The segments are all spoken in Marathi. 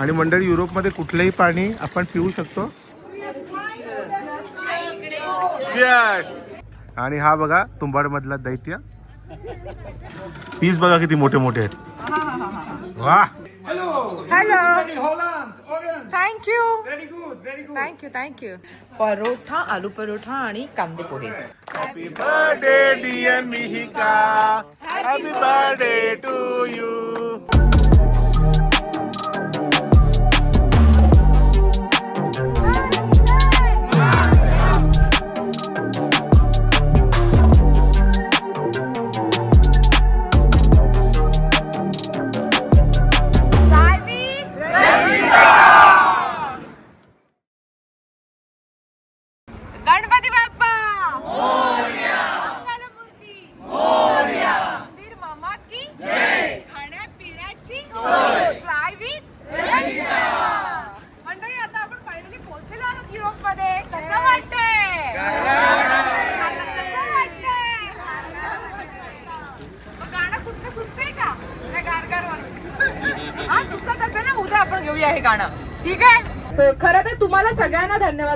आणि मंडळी युरोपमध्ये कुठलंही पाणी आपण पिऊ शकतो! आणि हा बघा तुंबाड मधला दैत्य. पीस बघा किती मोठे मोठे आहेत वा. Orange. Thank you. Thank you thank you paratha aloo paratha आणि कांदे पोहे happy birthday dear Mihika happy birthday to you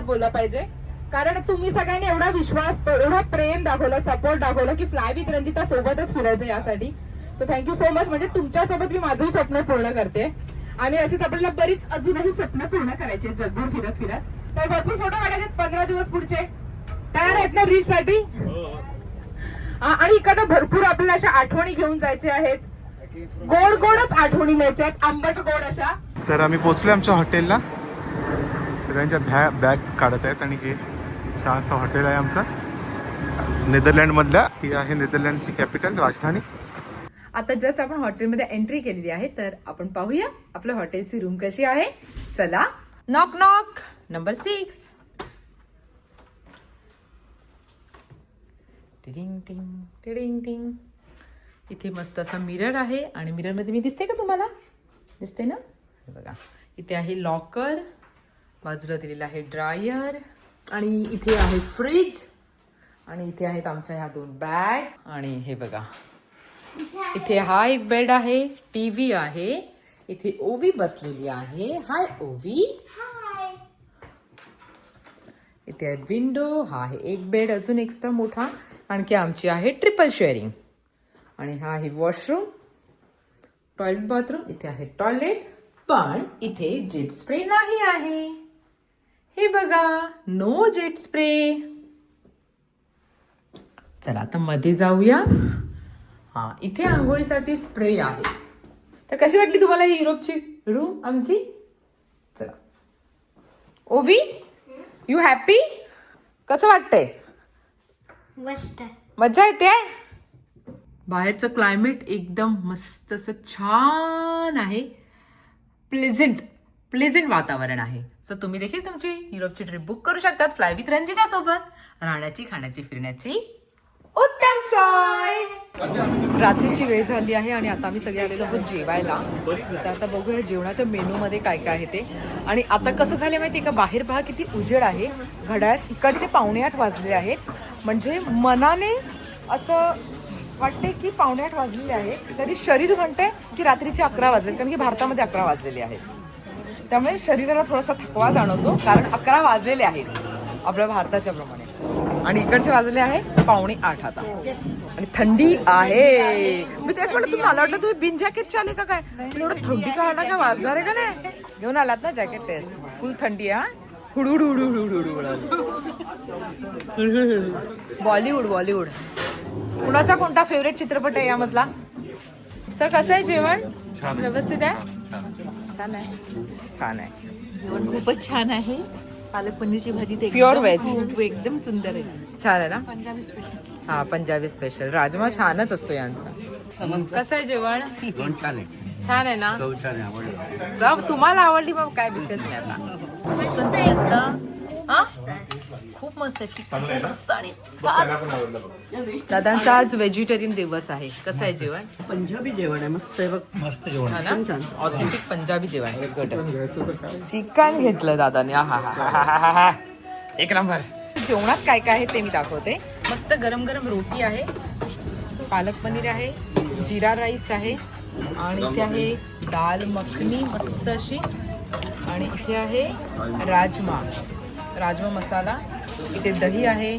धन्यवाद बोलला पाहिजे. कारण तुम्ही सगळ्यांनी एवढा विश्वास एवढा प्रेम दाखवलं सपोर्ट दाखवलं की फ्लाय विथ रंजिता सोबतच फिरायचं यासाठी. सो थँक्यू सो मच म्हणजे तुमच्यासोबत मी माझंही स्वप्न पूर्ण करते. आणि अशीच आपल्याला बरीच अजूनही स्वप्न पूर्ण करायची जगभर फिरत फिरत. तर भरपूर फोटो काढायचे आहेत पंधरा दिवस पुढचे. तयार आहेत ना रील साठी आ- आणि इकडं भरपूर आपल्याला अशा आठवणी घेऊन जायच्या आहेत. गोड गोडच आठवणी न्यायच्या आहेत आंबट गोड अशा. तर आम्ही पोचलो आमच्या हॉटेलला सगळ्यांच्या भ्या बॅग काढत आहेत आणि हे छानसं हॉटेल आहे आमचं. नेदरलँडमधल्या ही आहे नेदरलँडची कॅपिटल राजधानी. आता जस्ट आपण हॉटेलमध्ये एंट्री केलेली आहे तर आपण पाहूया आपल्या हॉटेलची रूम कशी आहे. चला नॉक नॉक नंबर सिक्स टिडिंग टिंग टिडिंग टिंग इथे मस्त असा मिरर आहे आणि मिररमध्ये मी दिसते का तुम्हाला? दिसते ना? हे बघा. इथे आहे लॉकर बाजूला दिलेला आहे ड्रायर. आणि इथे आहे फ्रीज. आणि इथे आहेत आमच्या ह्या दोन बॅग. आणि हे बघा. इथे हा एक बेड आहे टीव्ही आहे. इथे ओवी बसलेली आहे. हाय ओवी इथे आहे विंडो हा आहे एक बेड अजून एक्स्ट्रा मोठा. आणखी आमची आहे ट्रिपल शेअरिंग आणि हा आहे वॉशरूम टॉयलेट बाथरूम इथे आहे टॉयलेट पण इथे जेट स्प्रे नाही आहे. हे बघा नो जेट स्प्रे चला आता मध्ये जाऊया. हा इथे आंघोळीसाठी स्प्रे आहे. तर कशी वाटली तुम्हाला ही युरोपची रूम आमची? चला. ओवी यू हॅपी कसं वाटतंय? मस्त. मजा येते? बाहेरचं क्लायमेट एकदम मस्त असं छान आहे. प्लेझेंट प्लेझेंट वातावरण आहे. सो तुम्ही देखील तुमची युरोपची ट्रिप बुक करू शकतात फ्लाय विथ रंजिता सोबत राहण्याची खाण्याची फिरण्याची उत्तम सोय! रात्रीची वेळ झाली आहे आणि आता आम्ही सगळे आलेलो आहोत जेवायला. तर आता बघूया जेवणाच्या मेनूमध्ये काय काय आहे ते. आणि आता कसं झालं माहिती आहे का? बाहेर पहा किती उजेड आहे. घड्याळ इकडचे पावणे आठ वाजले आहेत. म्हणजे मनाने असं वाटते की पावणे आठ वाजलेले आहे तरी शरीर म्हणते की रात्रीचे अकरा वाजले कारण की भारतामध्ये अकरा वाजलेले आहेत. त्यामुळे शरीराला थोडासा थकवा जाणवतो कारण अकरा वाजलेले आहेत आपल्या भारताच्या प्रमाणे. आणि इकडचे वाजले आहे पावणे आठ आता. आणि थंडी आहे. मी तेच म्हणलं तुम्ही मला वाटलं तुम्ही बिन जॅकेटचे आले का काय? एवढं थंडी का आला काय? वाजणार आहे का नाही? घेऊन आलात ना जॅकेट टेस्ट फुल थंडी आहे हा? हुडुड हुडुड हुडुड बॉलिवूड बॉलिवूड कुणाचा कोणता फेवरेट चित्रपट आहे यामधला सर कसं आहे जेवण व्यवस्थित आहे छान आहे. छान आहे. जेवण खूपच छान आहे. पालक पनीरची भाजी ते Pure एकदम veg. खूप एकदम सुंदर आहे. छान आहे ना? पंजाबी स्पेशल हा पंजाबी स्पेशल राजमा छानच असतो यांचा. कसं आहे जेवण? छान आहे. ना? चव तुम्हाला आवडली मग काय विषयच नाही आता. चिकनचा हा मस्त आहे. दादांचा आज व्हेजिटेरियन दिवस आहे. कसं आहे जेवण? पंजाबी जेवण आहे. मस्त आहे बघ. मस्त जेवण. हा ना? ऑथेंटिक पंजाबी जेवण गुड चिकन घेतलं दादाने. एक नंबर. जेवणात काय काय आहे ते मी दाखवते. मस्त गरम गरम रोटी आहे. पालक पनीर आहे. जिरा राईस आहे. आणि इथे आहे दाल मखनी मस्त अशी. आणि इथे आहे राजमा. राजमा मसाला. इथे दही आहे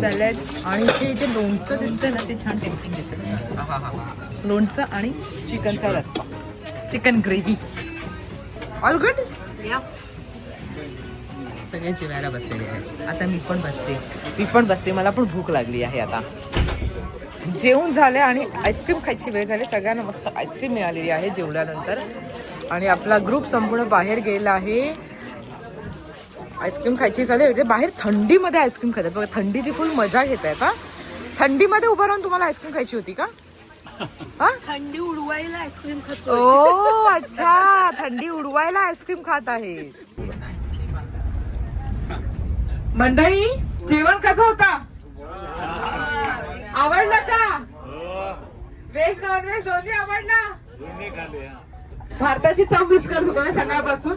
सॅलड आणि इथे जे लोणचं दिसतंय ना ते छान टेम्पटिंग दिसत हा हा हा लोणचं आणि चिकनचा रस्सा. चिकन ग्रेव्ही ऑल गुड सगळे जेवायला बसलेले आहेत. आता मी पण बसते. मी पण बसते. मला पण भूक लागली आहे आता. जेवण झाले आणि आईस्क्रीम खायची वेळ झाली. सगळ्यांना मस्त आईस्क्रीम मिळालेली आहे जेवल्यानंतर. आणि आपला ग्रुप संपूर्ण बाहेर गेला आहे. आईस्क्रीम खायची झाली इथे बाहेर थंडीमध्ये आईस्क्रीम खातात. बघा थंडीची फुल मजा घेत आहे का? थंडीमध्ये उभं राहून तुम्हाला आईस्क्रीम खायची होती का? हा? थंडी उडवायला आईस्क्रीम खातो ओ अच्छा थंडी उडवायला आईस्क्रीम खात आहे. मंडळी जेवण कसं होता? आवडलं का? व्हेज नॉन व्हेज दोन्ही आवडला भारताची चव मिस करतो तुम्ही सकाळपासून.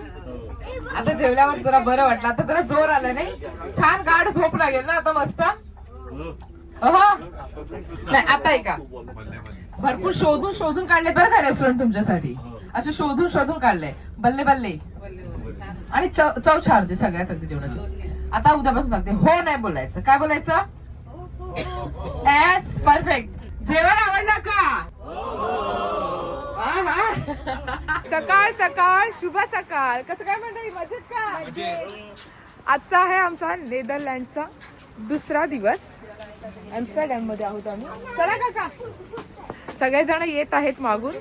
आता जेवल्यावर जरा बरं वाटलं. आता जरा जोर आला नाही? छान गाढ झोप लागेल ना आता मस्त? नाही आता ऐका. भरपूर शोधून शोधून काढले बरं का रेस्टॉरंट तुमच्यासाठी? असं शोधून शोधून काढले बल्ले बल्ले. आणि चव छान होते सगळ्या सगळी जेवणाची. आता उद्यापासून सांगते. हो नाही बोलायचं. काय बोलायचं? एस परफेक्ट जेवण आवडलं का? सकाळ सकाळ शुभ सकाळ. कसं काय मंडळी? मजेत का? आजचा आहे आमचा नेदरलँडचा दुसरा दिवस. एम्स्टरडॅममध्ये आहोत आम्ही. चला काका. सगळेजण येत आहेत मागून.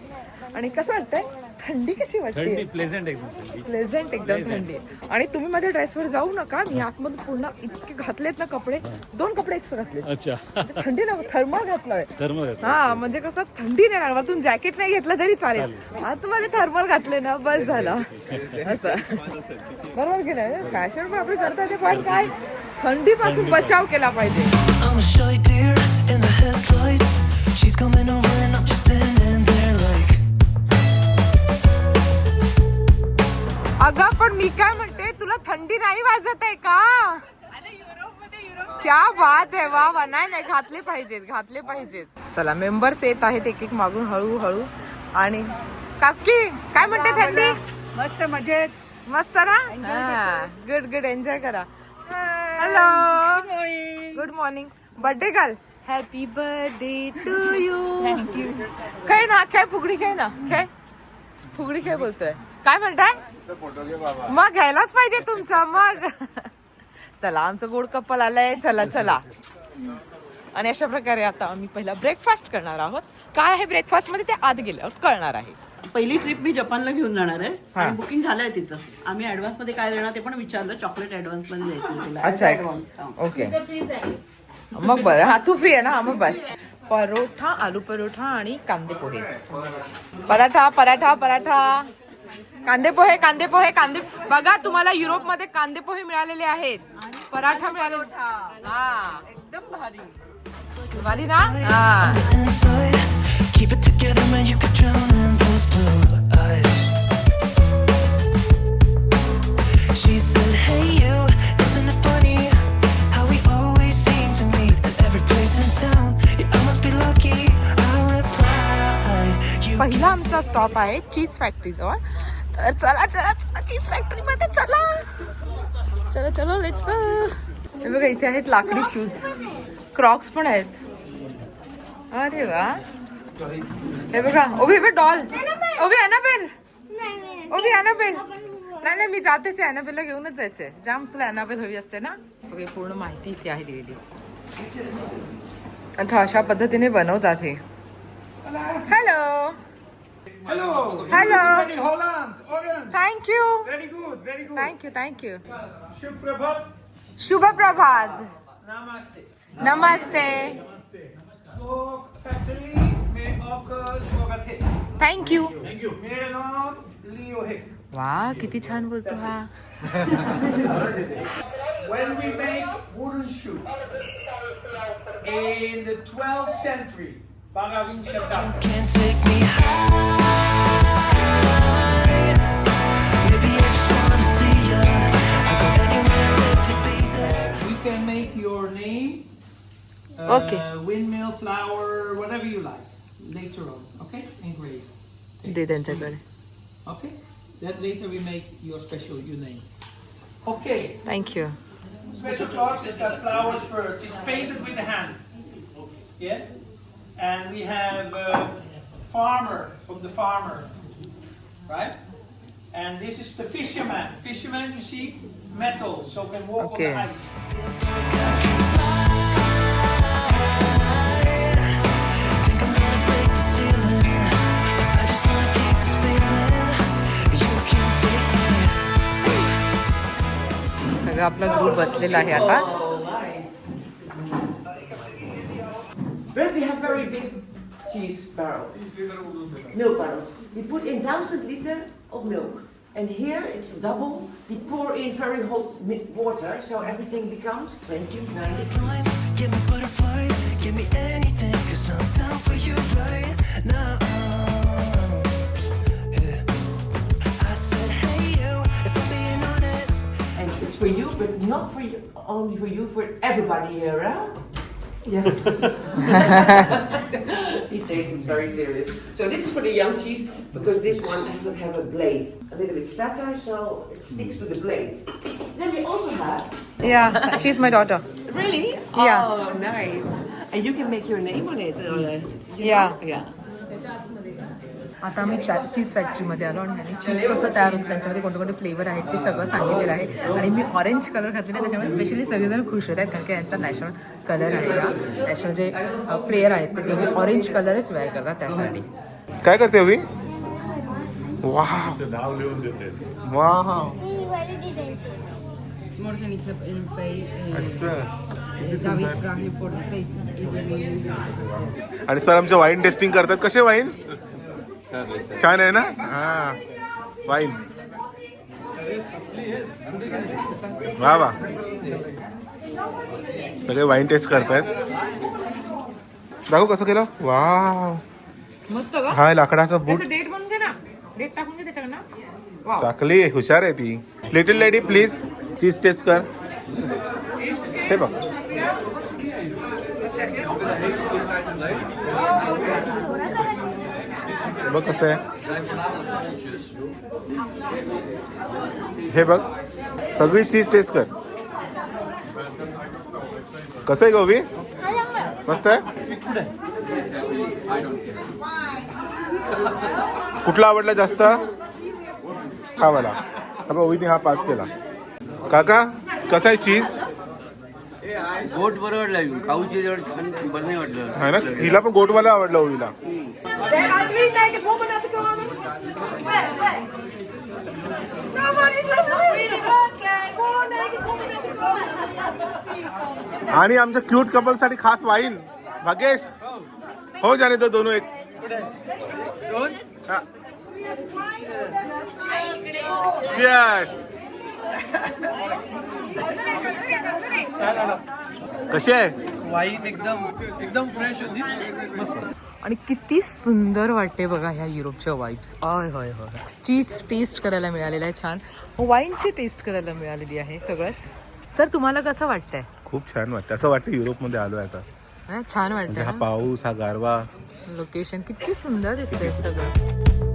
आणि कसं वाटतंय? थंडी कशी वाटते? प्लेझेंट एकदम प्लेझेंट एकदम थंडी. आणि तुम्ही माझ्या ड्रेसवर जाऊ नका. मी आतमधून पूर्ण इतके घातलेत ना कपडे. दोन कपडे एक्स्ट्रा घातले अच्छा. थंडी ना थर्मल घातलाय. थर्मल हा म्हणजे कसं थंडी नाही लागणार तू जॅकेट नाही घेतलं तरी चालेल. आता माझे थर्मल घातले ना बस झालं. असं. बरोबर की नाही? फॅशन पण आपली करता येते पण काय? थंडीपासून बचाव केला पाहिजे. I'm a shy deer थंडी नाही वाजत आहे का? क्या बात आहे. वा वा. नाही नाही घातले पाहिजेत घातले पाहिजेत. चला मेंबर्स येत आहेत एक एक मागून हळूहळू. आणि काकी काय म्हणते थंडी? मस्त मजेत. मस्त ना? गुड गुड एन्जॉय करा. Hello good morning birthday girl happy birthday to you खेळ ना खेळ फुगडी खेळ ना खेळ फुगडी खेळ बोलतोय. काय म्हणताय? मग घ्यायलाच पाहिजे तुमचा मग. चला आमचं गोड कप्पल आलंय. चला चला. आणि अशा प्रकारे आता आम्ही पहिला ब्रेकफास्ट करणार आहोत. काय आहे ब्रेकफास्टमध्ये ते आत गेल्यावर कळणार आहे. पहिली ट्रिप मी जपानला घेऊन जाणार आहे. आणि बुकिंग झालंय तिचं. आम्ही ऍडव्हान्समध्ये काय देणार ते पण विचारलं. चॉकलेट ऍडव्हान्समध्ये द्यायचं हा. ओके. मग बरं. हा तू फ्री आहे ना? हा मग बस. परोठा आलू परोठा आणि कांदे पोहे. पराठा पराठा पराठा. कांदे पोहे कांदे पोहे कांदे बघा तुम्हाला युरोपमध्ये कांदे पोहे मिळालेले आहेत. पराठा मिळाले एकदम भारी. ना? पहिला आमचा स्टॉप आहे चीज फॅक्टरी जवळ. तर चला चला चला चीज फॅक्टरी मध्ये चला. चला चलो लेट्स गो हे बघा इथे आहेत लाकडी शूज क्रॉक्स पण आहेत. अरे वा. हे बघा ओबी हे डॉल ओबी अनाबेल ओबी अनाबेल नाही नाही मी जातेच आहे अनाबेलला घेऊनच जायचंय. जाम तुला अनाबेल हवी असते ना? ओके पूर्ण माहिती इथे आहे दिलेली. आता अशा पद्धतीने बनवतात हे. Hello Hello. Hello. Ready, Holland. Orange. Thank you Very good. Very good. Thank you thank you Shub Prabhat. शुभ प्रभात Namaste. नमस्ते Ook factory में आपका स्वागत है थँक्यू मेरा नाम लियो है वा किती छान बोलतो हा When we make wooden shoe in the 12th century, Bhagavin Shabda. can't take me high. Maybe I just wanna see ya. I'll go anywhere if you be there. We can make your name, uh, Okay. windmill, flower, whatever you like, later on. Okay, engrave. दे त्यांच्याकडे Okay, That later we make your special, your name. Okay, thank you special clothes has got flowers, birds. It's painted with the hand. Yeah? And we have uh, farmer from the farmer. Right? And this is the fisherman. Fisherman, you see, metal, so can walk Okay. on the ice. Think I'm gonna break the ceiling. I just wanna keep this feeling. You can take me. सगळं आपला ग्रुप बसलेला आहे आता But we have very big cheese barrels, milk barrels. We put in 1000 liter of milk. And here it's double. We pour in very hot water, so everything becomes 29. for you, but not for you, only for you, for everybody here, huh? Yeah. he takes it very serious. So this is for the young cheese because this one doesn't have a blade. A little bit fatter, so it sticks to the blade. Then we also have. Yeah, she's my daughter. Really? Yeah. Oh, nice. And you can make your name on it. Or, uh, yeah. Know? Yeah. आता आम्ही चीज फॅक्टरीमध्ये आलो आणि त्यांनी चीज कसं तयार होतं त्यांच्यामध्ये कोणते कोणते फ्लेवर आहेत ते सगळं सांगितलेलं आहे. आणि मी ऑरेंज कलर घातलेला आहे त्याच्यामुळे स्पेशली सगळेजण खुश होत आहेत कारण की यांचा नॅशनल कलर आहे या नॅशनल जे प्लेयर आहेत ते सगळे ऑरेंज कलरच वेअर करतात त्यासाठी. काय करते हवी वा वा आणि सर आमचे वाईन टेस्टिंग करतात. कसे वाईन छान आहे ना? हा. वाईन वा वा. सगळे वाईन टेस्ट करतायत. दाखव कसं केलं? वा मस्त ग. हा लाकडाचा बूट त्याचं डेट बनवून घे ना. डेट टाकून घे त्याच्याकडनं. वा टाकली हुशार आहे ती. Little lady please cheese taste कर. हे बघ. बघ कसं आहे. हे बघ सगळी चीज टेस्ट कर. कसं आहे गोबी मस्त आहे? कुठला आवडला जास्त? हा मला. हा ओवीने हा पास केला. काका कसा आहे चीज गोट बरं वाटलं खाऊचे छान बरं नाही वाटलं. हिला पण गोट मला आवडला हो, हिला. आणि आमच्या क्यूट कपलसाठी खास वाईन. भागेश. हो जाणे तो दोन? एक Yes. कशी आहे? वाईन एकदम एकदम फ्रेश होती. मस्त. आणि किती सुंदर वाटते बघा ह्या युरोपच्या वाईब्स आय होय होय चीज टेस्ट करायला मिळालेलं आहे छान. वाईनची टेस्ट करायला मिळालेली आहे सगळंच. सर तुम्हाला कसं वाटतंय? खूप छान वाटतं असं वाटतं युरोपमध्ये आलोय आता. हा, छान म्हणजे हा वाटतं पाऊस हा गारवा. लोकेशन किती सुंदर दिसतंय सगळं.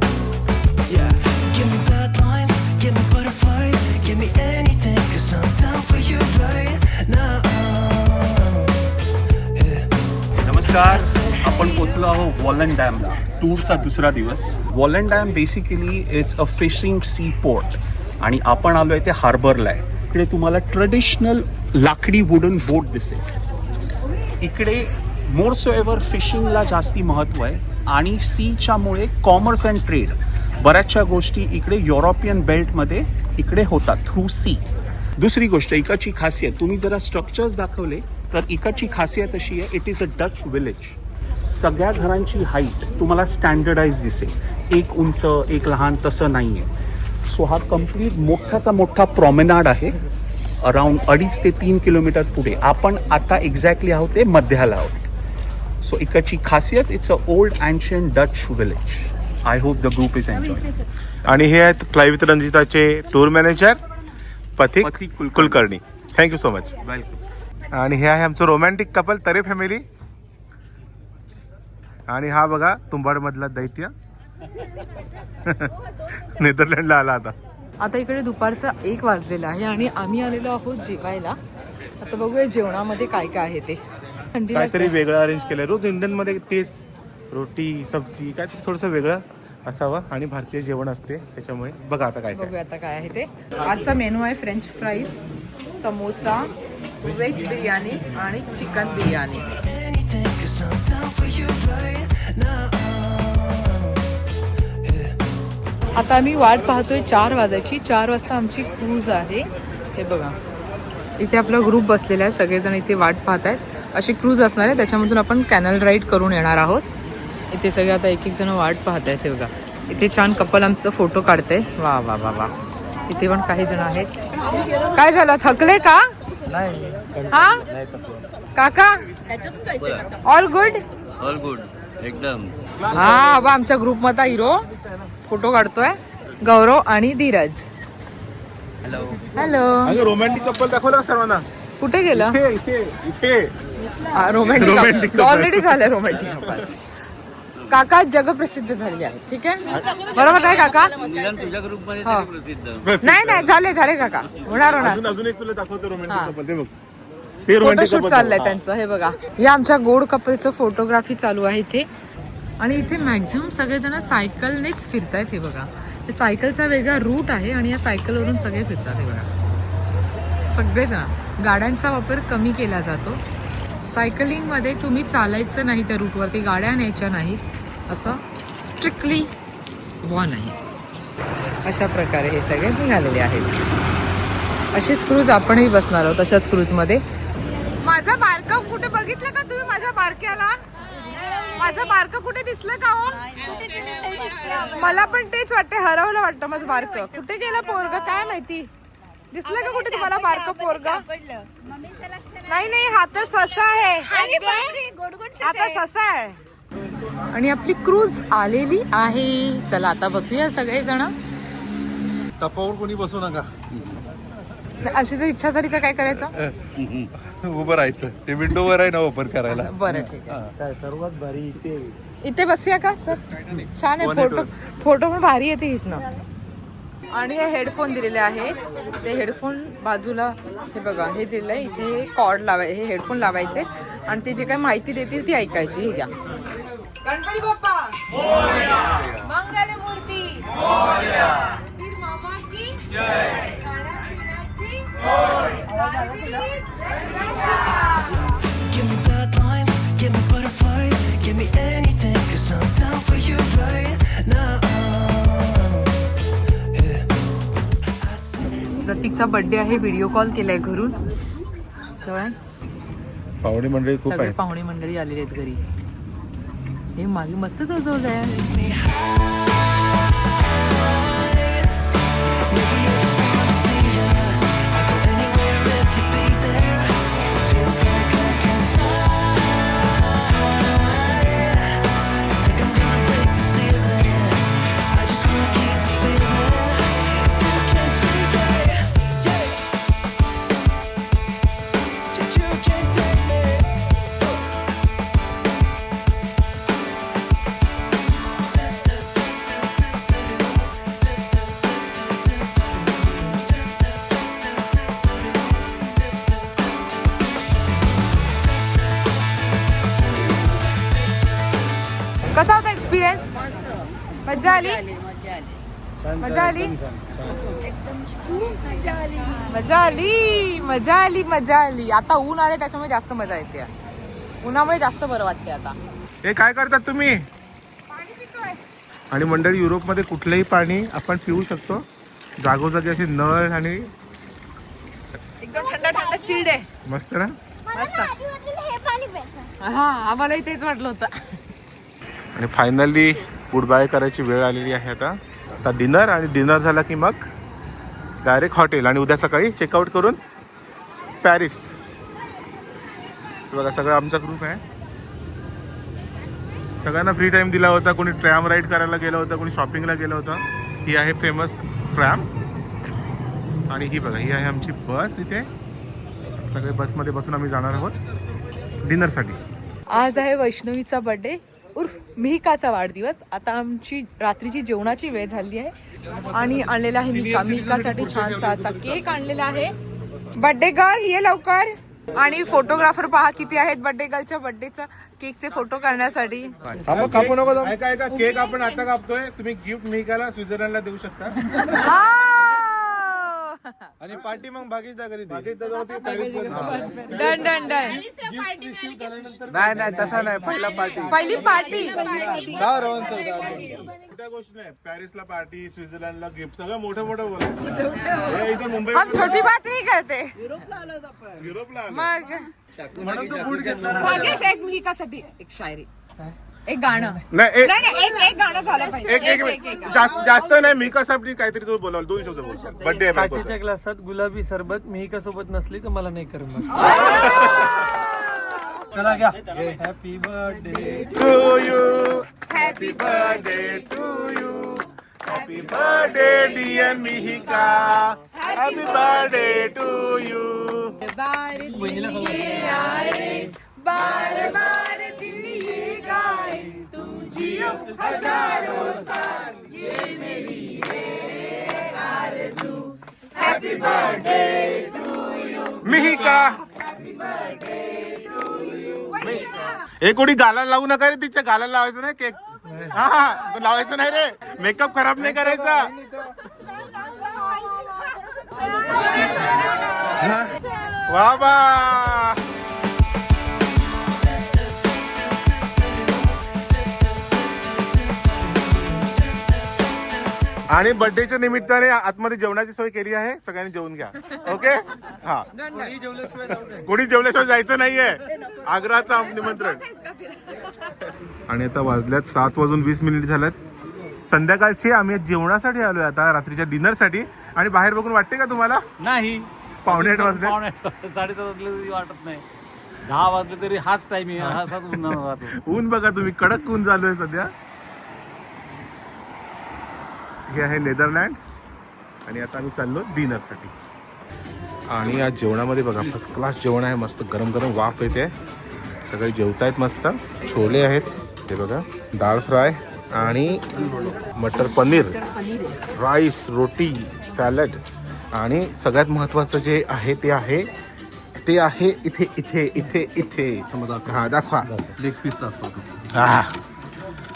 नमस्कार आपण पोचलो आहोत वॉलन डॅमला. टूरचा दुसरा दिवस. Volendam basically it's a fishing sea port आणि आपण आलो आहे ते हार्बरला आहे. इकडे तुम्हाला ट्रेडिशनल लाकडी वुडन बोट दिसेल. इकडे मोर सो एव्हर फिशिंगला जास्ती महत्त्व आहे. आणि सीच्यामुळे कॉमर्स अँड ट्रेड बऱ्याचशा गोष्टी इकडे युरोपियन बेल्टमध्ये इकडे होतात थ्रू सी दुसरी गोष्ट इकडची खासियत. तुम्ही जरा स्ट्रक्चर्स दाखवले तर इकडची खासियत अशी आहे it is a Dutch village सगळ्या घरांची हाईट तुम्हाला स्टँडर्डाईज दिसेल. एक उंच एक लहान तसं नाही आहे सो हा कंप्लीट मोठाचा मोठा प्रॉमेनाड आहे अराउंड अडीच ते तीन किलोमीटर पुढे. आपण आता एक्झॅक्टली आहोत ते मध्याला आहोत. सो इकडची खासियत it's a old ancient Dutch village I hope the group is enjoy आणि हे आहेत fly with रंजिताचे tour manager Pathik Pathik Kulkarni. Thank you so much welcome आणि हे आहे आमचं रोमॅन्टिक कपल तरे फॅमिली आणि हा बघा तुंबाडमधला दैत्य. नेदरलँडला आला आता. आता इकडे दुपारचा एक वाजलेला आहे आणि आम्ही आलेलो आहोत जेवायला. आता बघूया जेवणामध्ये काय काय आहे ते. थंडी काहीतरी. वेगळं अरेंज केलंय. रोज इंडियनमध्ये तेच. रोटी सब्जी काहीतरी थोडंसं वेगळं असावं आणि भारतीय जेवण असते त्याच्यामुळे बघा आता काय काय. बघूया आता काय आहे ते. आजचा मेनू आहे French fries samosa veg biryani आणि चिकन बिर्याणी. आता आम्ही वाट पाहतोय चार वाजायची. चार वाजता आमची क्रूज आहे. हे बघा. इथे आपला ग्रुप बसलेला आहे. सगळेजण इथे वाट पाहत आहेत अशी क्रूज असणार आहे. त्याच्यामधून आपण कॅनल राईड करून येणार आहोत. इथे सगळे आता एक एक जण वाट पाहत आहेत हे बघा. इथे छान कपल आमचं फोटो काढते वा वा वा वा. इथे पण काही जण आहेत. काय झालं? थकले का? हा? काका? ऑल गुड ऑल गुड एकदम. हा बा आमच्या ग्रुपमधला हिरो फोटो काढतोय. गौरव आणि Dheeraj. Hello hello romantic couple दाखवलं सर्वांना? कुठे गेलं? रोमॅन्टिक. ऑलरेडी झालं रोमॅन्टिक काका जगप्रसिद्ध झालेले आहेत ठीक आहे? बरोबर आहे काका? निदान तुझ्या ग्रुपमध्ये हो. तरी प्रसिद्ध. नाही नाही झाले झाले काका. होणार होणार. अजून अजून एक तुला दाखवतो हा. रोमॅन्टिक कपल ते बघ ते रोमॅन्टिक फोटोशूट चाललंय त्यांचं हे बघा. या आमच्या गोड कपलचं फोटोग्राफी चालू आहे इथे. आणि इथे मॅक्झिमम सगळेजण सायकलनेच फिरतायत हे बघा. ते सायकलचा वेगळा रूट आहे आणि या सायकलवरून सगळे फिरतात हे बघा. सगळेजण. गाड्यांचा वापर कमी केला जातो. सायकलिंगमध्ये तुम्ही चालायचं नाही त्या रूटवरती गाड्या न्यायच्या नाहीत असं स्ट्रिक्टली वॉन आहे अशा प्रकारे हे सगळे निघालेले आहेत. अशीच क्रूज आपणही बसणार आहोत अशाच क्रूजमध्ये माझा बारक कुठे बघितलं का तुम्ही? माझ्या बारक्याला? माझं बारक कुठे दिसलं का हो? मला पण तेच वाटते हरवलं वाटतं माझं बारक. कुठे गेलं पोरग? काय माहिती? दिसलं का कुठे तुम्हाला बारक पोरग? नाही नाही हा तर ससा आहे. हा तर ससा आहे. आणि आपली क्रूज आलेली आहे. चला आता बसूया सगळेजण. टपावर कोणी बसू नका. अशी जर इच्छा झाली तर काय करायचं? उभं राहायचं. ते विंडोवर आहे ना ओपन करायला. बरं ठीक आहे. सर्वात भारी इथे? इथे बसूया का सर? छान आहे फोटो फोटो पण भारी येते इथनं. आणि हे हेडफोन दिलेले आहेत. ते हेडफोन बाजूला हे बघा हे दिलं आहे इथे हे कॉर्ड लावाय हे हेडफोन लावायचे आणि ते जे काही माहिती देतील ती ऐकायची हे घ्या. गणपती बाप्पा! मंगल मूर्ती! give me butterflies, give me anything, cause I'm down for you right now. प्रतीकचा बर्थडे आहे व्हिडिओ कॉल केलाय घरून. जवळ. पाहुणे मंडळी खूप सगळे आहेत. पाहुणे मंडळी आलेले आहेत घरी. हे मागे मस्त सजवलंय. Maybe मजा आली? मजा आली मजा आली. मजा आली? मजा आली. आता ऊन आले त्याच्यामुळे जास्त मजा येते. उन्हामुळे जास्त बरं वाटते आता. हे काय करतात तुम्ही? आणि मंडळी युरोपमध्ये कुठलंही पाणी आपण पिऊ शकतो. जागोजागी असे नळ आणि एकदम थंड थंड चिल्ड आहे. मस्त ना? हा आम्हालाही तेच वाटलं होतं. आणि फायनली गुड बाय करायची वेळ आलेली आहे आता. आता डिनर आणि डिनर झाला की मग डायरेक्ट हॉटेल आणि उद्या सकाळी चेकआउट करून पॅरिस. बघा सगळा आमचा ग्रुप आहे. सगळ्यांना फ्री टाईम दिला होता. कोणी ट्रॅम राईड करायला गेलं होतं कोणी शॉपिंगला गेलं होतं. ही आहे फेमस ट्रॅम आणि ही बघा ही आहे आमची बस इथे. सगळे बसमध्ये बसून आम्ही जाणार आहोत. डिनरसाठी आज आहे वैष्णवीचा बर्थडे उर्फ मिहिकाचा वाढदिवस. आता आमची रात्रीची जेवणाची वेळ झाली आहे. आणि आणलेला आहे मिका मिहिकासाठी छानसा असा केक आणलेला आहे. बर्थडे गर्ल ये लवकर. आणि फोटोग्राफर पहा किती आहेत बर्थडे गर्लच्या बर्थडेचा केकचे फोटो काढण्यासाठी केक आपण आता कापतोय. तुम्ही गिफ्ट मिकाला स्वित्झर्लंडला देऊ शकता. आणि पार्टी मग कधी डन डन डन. नाही नाही तसा नाही पहिला पार्टी. पहिली पार्टी. मोठ्या गोष्टी नाही पॅरिसला पार्टी स्वित्झर्लंडला गिफ्ट सगळं मोठं मोठं बोलायचं. हे इथं मुंबई हम छोटी बात नहीं करते. युरोपला आलो. मग. म्हणून तू बूट घेतला भाग्येश एक मिहिकासाठी एक शायरी. एक गाणं नाही एक- नाही नाही एक एक गाणं झालं पाहिजे एक एक मिनिट. जास्त जास्त नाही मिकासाठी काहीतरी तू बोलावलं दोन शब्द बोल बर्थडे आहे बायकोचा. काचेच्या ग्लासात गुलाबी सरबत मिहिका सोबत नसली तर मला नाही करमत चला घ्या happy birthday to you. Happy birthday to you. Happy birthday, dear Mihika. Happy birthday to you. बार बार दिन ये गाए तुम जियो हजारों साल ये मेरी है आरज़ू. Happy birthday Mihika. एक कोणी गालाला लावू नका रे तिच्या गालाला लावायचं नाही केक. हा हा लावायचं नाही रे. मेकअप खराब नाही करायचा. वा बा आणि बर्थडेच्या निमित्ताने आतमध्ये जेवणाची सोय केली आहे. सगळ्यांनी जेवून घ्या. ओके हा. कोणी जेवल्याशिवाय जायचं नाहीये. आग्राचं निमंत्रण. आणि आता वाजल्यात सात वाजून वीस मिनिट झाल्यात संध्याकाळची आम्ही जेवणासाठी आलोय आता रात्रीच्या डिनरसाठी. आणि बाहेर बघून वाटते का तुम्हाला? नाही. पावणे आठ वाजले. साडेसात वाजले तरी वाटत नाही. दहा वाजले तरी हाच टाइम आहे. ऊन बघा तुम्ही कडक ऊन चालू आहे सध्या. हे आहे नेदरलँड. आणि आता आम्ही चाललो डिनरसाठी. आणि आज जेवणामध्ये बघा फर्स्ट क्लास जेवण आहे मस्त गरम गरम वाफ येते. सगळे जेवतायत मस्त. छोले आहेत हे बघा डाळ फ्राय आणि मटर पनीर राईस रोटी सॅलड. आणि सगळ्यात महत्त्वाचं जे आहे ते आहे ते आहे इथे इथे इथे इथे. हा दाखवा. लेग पीस दाखवतो हा.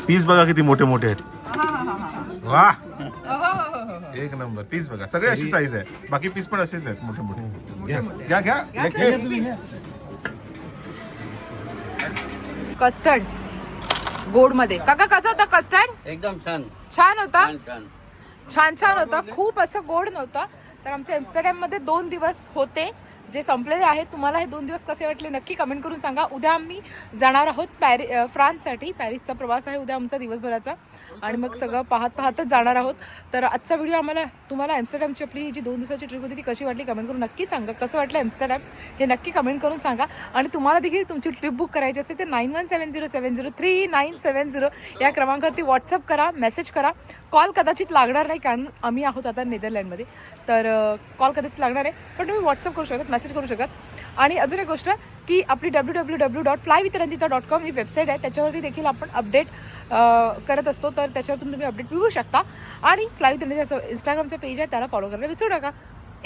पीस बघा किती मोठे मोठे आहेत. वा. एक नंबर. पीस बघा. सगळे अशी साईज आहे बाकी पीस पण असेच आहेत मोठे मोठे. घ्या. घ्या. कस्टर्ड गोडमध्ये काका कसं होतं कस्टर्ड एकदम छान. छान होता? छान छान. होता. खूप असं गोड नव्हतं. तर आमच्या एम्स्टरडॅममध्ये दोन दिवस होते. जे संपलेले आहेत तुम्हाला हे दोन दिवस कसे वाटले नक्की कमेंट करून सांगा. उद्या आम्ही जाणार आहोत पॅरि फ्रान्ससाठी. पॅरिसचा प्रवास आहे उद्या आमचा दिवसभराचा. आणि मग सगळं पाहत पाहतच जाणार आहोत. तर आजचा व्हिडिओ आम्हाला तुम्हाला ॲम्स्टरडॅमची आपली ही जी दोन दिवसाची ट्रिप होती ती कशी वाटली कमेंट करून नक्की सांगा. कसं वाटलं ॲम्स्टरडॅम हे नक्की कमेंट करून सांगा. आणि तुम्हाला देखील तुमची ट्रिप बुक करायची असेल तर nine one seven zero seven zero three nine seven zero या क्रमांकावरती व्हॉट्सअप करा मेसेज करा. कॉल कदाचित लागणार नाही कारण आम्ही आहोत आता नेदरलँडमध्ये तर कॉल कदाचित लागणार आहे पण तुम्ही व्हॉट्सअप करू शकत मेसेज करू शकत. आणि अजून एक गोष्ट की आपली W W W dot fly with Ranjita dot com he website आहे. त्याच्यावरती देखील आपण अपडेट करत असतो तर त्याच्यावरून तुम्ही अपडेट मिळू शकता. आणि फ्लाईव्ह त्यांनी जसं इंस्टाग्रामचं पेज आहे त्याला फॉलो करायला विसरू नका.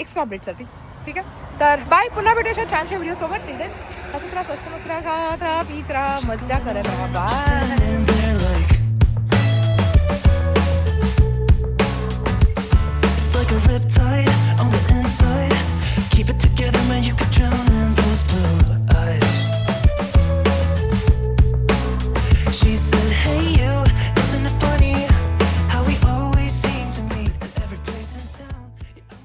एक्स्ट्रा अपडेटसाठी ठीक आहे? तर बाय पुन्हा भेटूया छानशा व्हिडिओसोबत निघेल असं त्रास स्वस्त मस्त राहा राहा पीत राहा मजा करत राहा. Bye It's like a riptide on the inside. Keep it together, man, you could drown.